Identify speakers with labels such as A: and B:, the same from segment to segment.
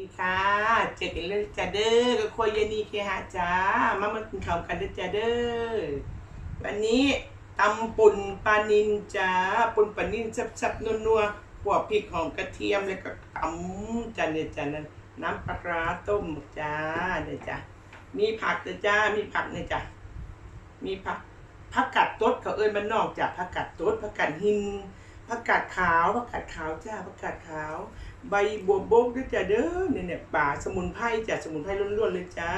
A: ดีค่ะเจอกันเลยจ้าเด้อกับครัวยายนีเคหะจ้ามามากินข้าวกันเด้อจ้าเด้อวันนี้ตำปุ่นปลานินจ้าปุ่นปลานินซับๆนัวๆหัวพริกหอมกระเทียมแล้วก็ตำจ้าเนี่ยจ้านั้นน้ำปลาร้าต้มจ้าเนี่ยจ้ามีผักนะจ้ามีผักเนี่ยจ้ามีผักผักกัดต้นเขาเอ้ยมันนอกจากผักกัดต้นผักกัดหิน ผักกาดขาวผักกาดขาวจ้าผักกาดขาว ใบบัวบกด้วยจ้าเด้อเนี่ยเนี่ยป่าสมุนไพรจ้าสมุนไพรล้วนๆเลยจ้า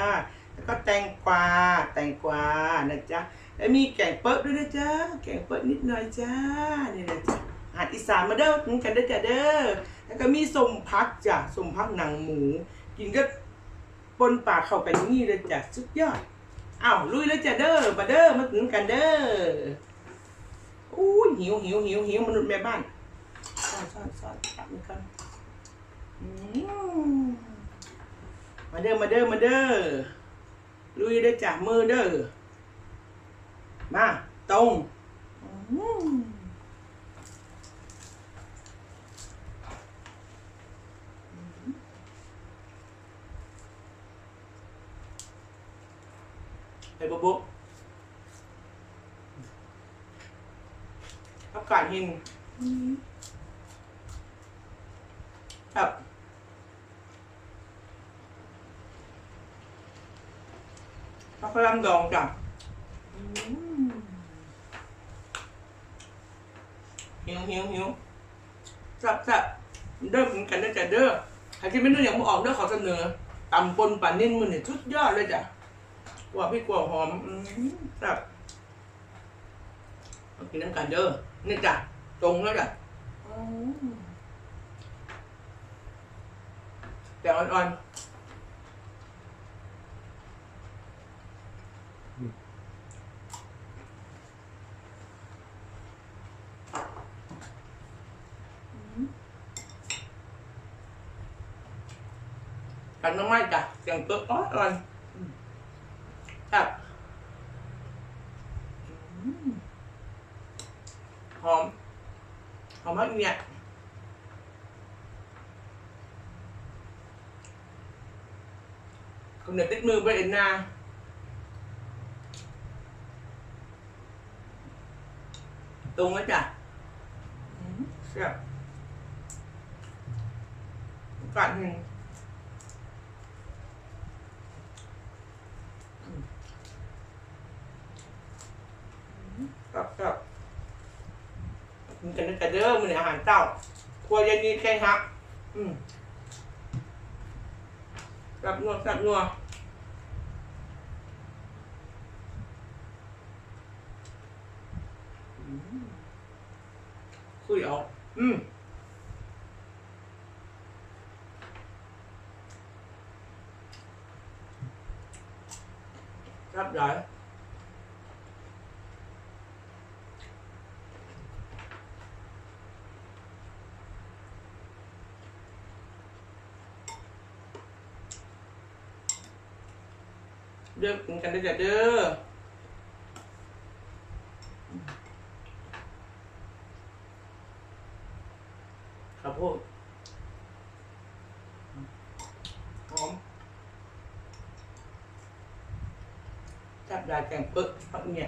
A: แล้วก็แตงกวาแตงกวานะจ๊ะแล้วมีแกงเปิดด้วยนะจ๊ะแกงเปิดนิดหน่อยจ้าเนี่นะจ๊ะอาหารอีสานมาเด้อกินกันได้จ้าเด้อแล้วก็มีสมพักจ้ะสมพักหนังหมู กินก็ปนปากเข้ากันนี่เลยจ้ะสุดยอดอ้าวลุยแล้วจ้าเด้อมาเด้อมากินกันเด้อ อู้ยหิวหิวหิวหิวมนุษย์แม่บ้านซ่อนซ่อนซ่อนจับมันก่อนอืมมาเด้อมาเด้อมาเด้อลุยได้อจากมือเด้อมาตรงอืมไปบุบุอา กาศหินครับข้าวกล้ำดองจ้ะหิวหิวหิวจับจับเด้อกินกันได้อจ้ะเด้อใครที่ไม่รู้อย่างมาออกเด้อขอเสนอตำปนป่านิ่นมือนี่ชุดยอดเลยจ้ะกว่าพี่กว่าหอมอืมจับมากินน้ำกันเด้อ นี่จ้ะตรงแล้วจ้ะอืมแต่อ่อนๆกันน้ำไม้จ้ะเสียงเปิดอ้อยอ่อนครับอืมหอม หอมมากเนี่ย คุณเดี๋ยติดมือไปเอ็นนาตรงแล้วจ้ะเสียบกัดหนึ่งกับกับกินกันนะแต่เด้อมื้อนี้อาหารเจ้าครัวย็นนี้แค่ฮัก อืม กับนัวกับนัวอืมคุยเอาอืมครับหล เด้อกินกันได้อจ้ะเด้อข้าวโพดหอมจับได้แกงเปึ๊กปักเนี่ย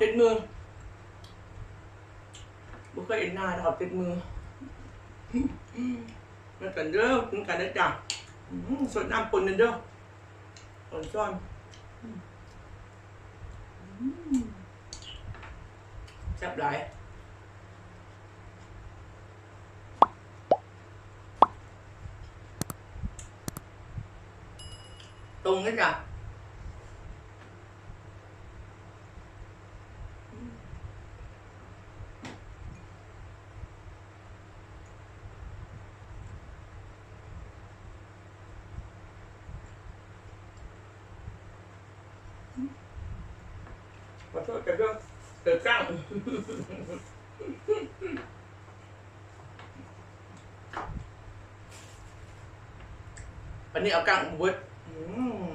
A: ติดมือบุเคยเห็นหน้าขอบติดมือมากันเด้อกินกันได้จ้ะสดน้ำปนกันเด้ออ่อนซ้อนแซ่บหลายตรงนี้จ้ะ ขอโทษแต่เรื่องเกิดก้งวันนี้เอากลางบุดอืม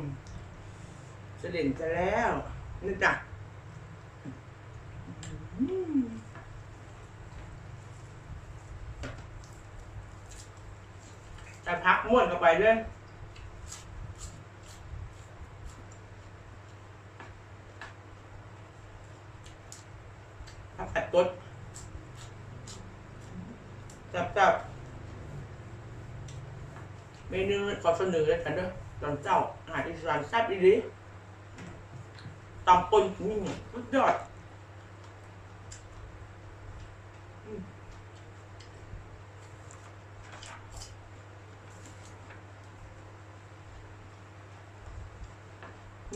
A: เสด็จจะแล้วนี่จ้ะแต่พักม้วนเข้าไปด้วยพั กผัดจับจับเมนูขอเสนอเลยกันเด้อตอนเจ้าอาหารอีสานแซ่บอีหลีตำปนนี่สุดยอด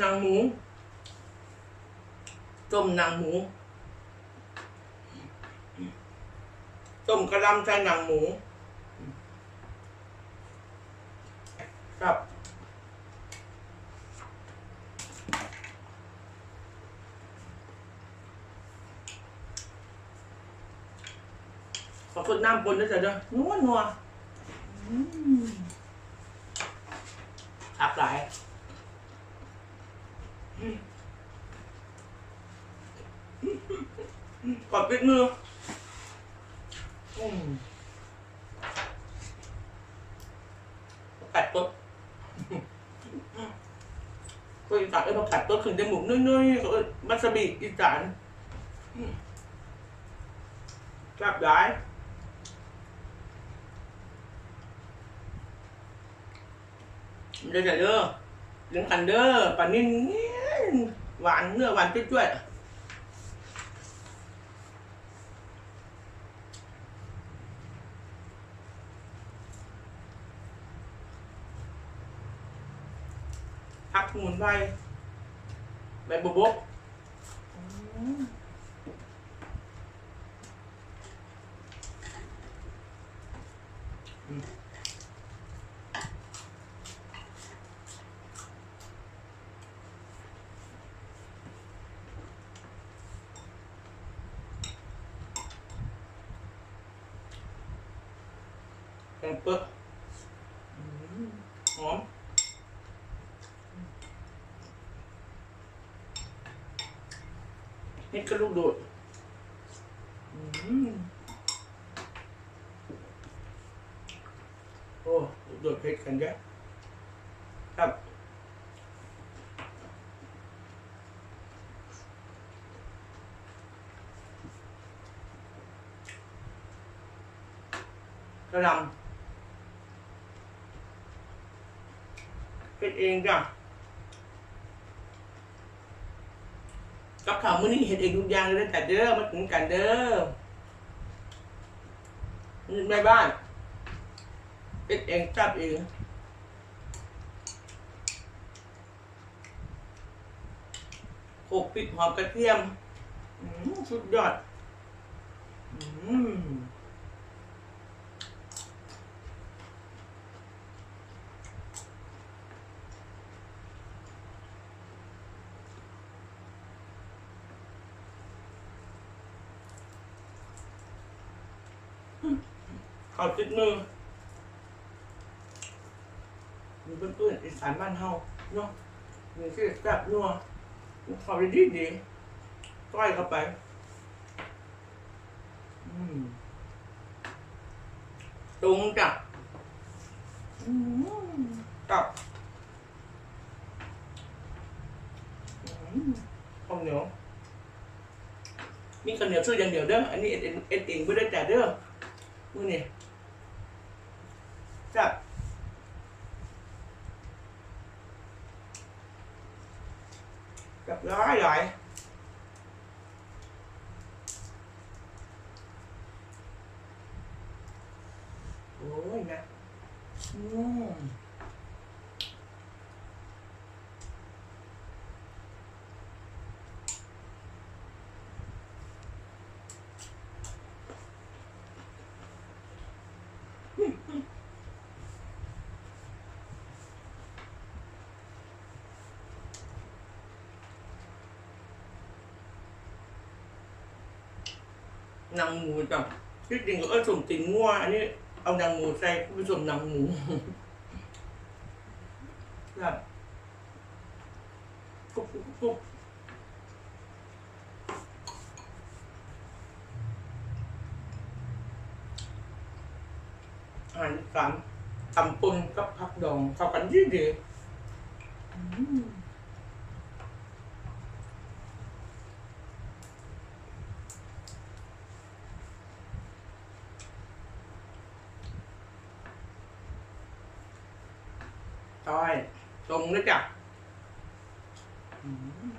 A: นางหมูต้มนางหมู ต้มกระหลำใส่หนังหมู ครับ ขอคนน้ำปนด้วยจ้ะเด้อนัวนัวอืมอับหลายอืมกดปิดมือ อืมกัดต้นคนอีสานเอ้ยพอกัดต้นขึ้นจมูกน้อยๆเขาเอ้ยมัสบิอีสานกลับได้เดี๋ยวเด้อเลี้ยงกันเด้อปลานิ่นหวานเนื้อหวานจุ้ยๆ ผักสมุนไพรใบบัวบกอืมแกงเปื้ออืมหอม นี่ก็ลูกโดดอืมโอ้ลูกโดดเผ็ดกันเยอะครับกระหลำเผ็ดเองจ้ะ กับข่าวมื้อนี้เห็ดเองทุกอย่างเลยแต่เด้อมาถึงกันเด้อแม่บ้านเอ็ดเองจับเองโขกปิดหอมกระเทียมอืมสุดยอด อืม ข้าวติดมือมีเพื่อนๆอีสานบ้านเฮาเนาะมีชื่อแซ่บนัวมีข้าดีดีๆต้อยเข้าไป อืมตรงจ้ะกับอืมข้าวเหนียวมีข้าวเหนียวช่วยอย่างเดียวเด้อ อันนี้เอ็ดเอ็ดเอ็ดเองไม่ได้แต่เด้อมือนี่ จับจับร้อย หลางหมูจ้ะที่จริงก็สมติงงัวอันนี้เอานังหมูใส่ผสมนังหมูแบบกรุบกรุบกรุบอาหารสามตำปุนกับผักดองเข้ากันดีดีอืมต้อยตรงเลยจ้ะอืม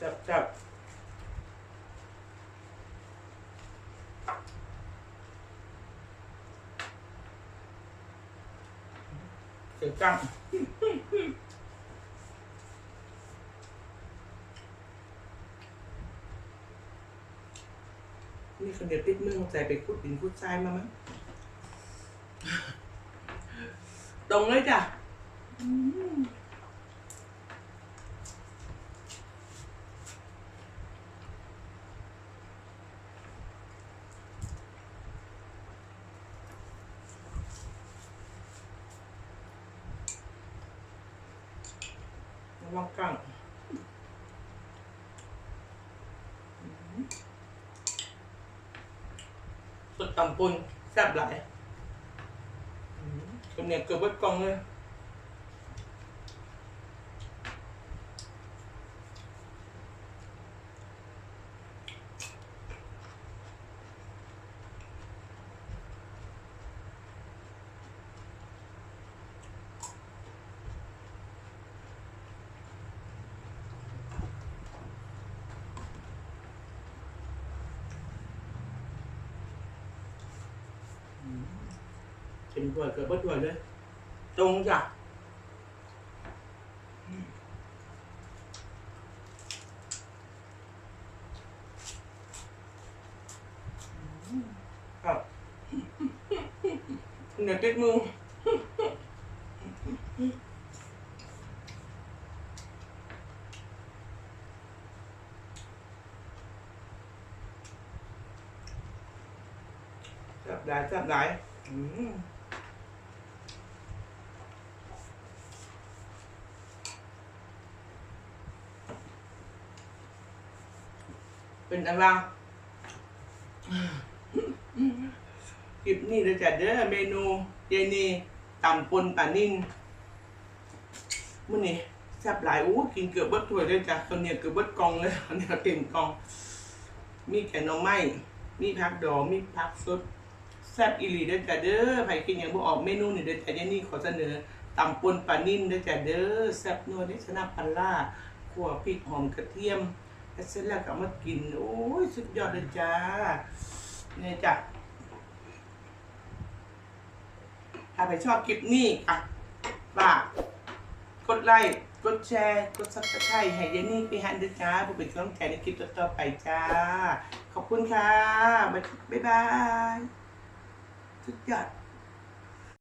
A: จับจับเสียงจังนี่คนเดียวติดมือใจไปคุดดินคุดทรายมามั้งตรงเลยจ้ะอืมระวังกัง สุดตำปุนแซ่บห ลายอืมคนเนี่ยเกือบเบิดกล่องเลย กินถ้วยเกือบเบิดถ้วยเลย ตรงจ้ะครับเดี๋ยวติดมือจับได้จับได้อืม เป็นอะไรคลิปนี้เราจะเด้อเมนูเยนีต่ำปนปลานิ่นมื้อนี้แซ่บหลายอู้กินเกือบเบิดถ้วยเลยจ้ะคนเนี่ยเกือบเบิดกล่องเลยคนเนี่ยเต็มกอง มีแกงหน่อไม้มีผักดองมีผักสดแซ่บอีหลีเด้อจ้ะเด้อใครกินอย่างบ่ออกเมนูนี่เด้อจ้ะเยนี่ขอเสนอตำปนปลานิ่นเด้อจ้ะเด้อแซ่บนัวเด้อชนะปลาล่าขั่วพริกหอมกระเทียม แล้วเสร็จแล้วก็มากิน โอ้ย สุดยอดเลยจ้า เนี่ยจ้ะถ้าใครชอบคลิปนี้อะฝากกดไลค์ กดแชร์ กดซับสไครต์ให้เยนนี่ไปฮันด้วยจ้าเพื่อเป็นกำลังใจในคลิปต่อๆไปจ้า ขอบคุณค่ะ บ๊ายบาย สุดยอด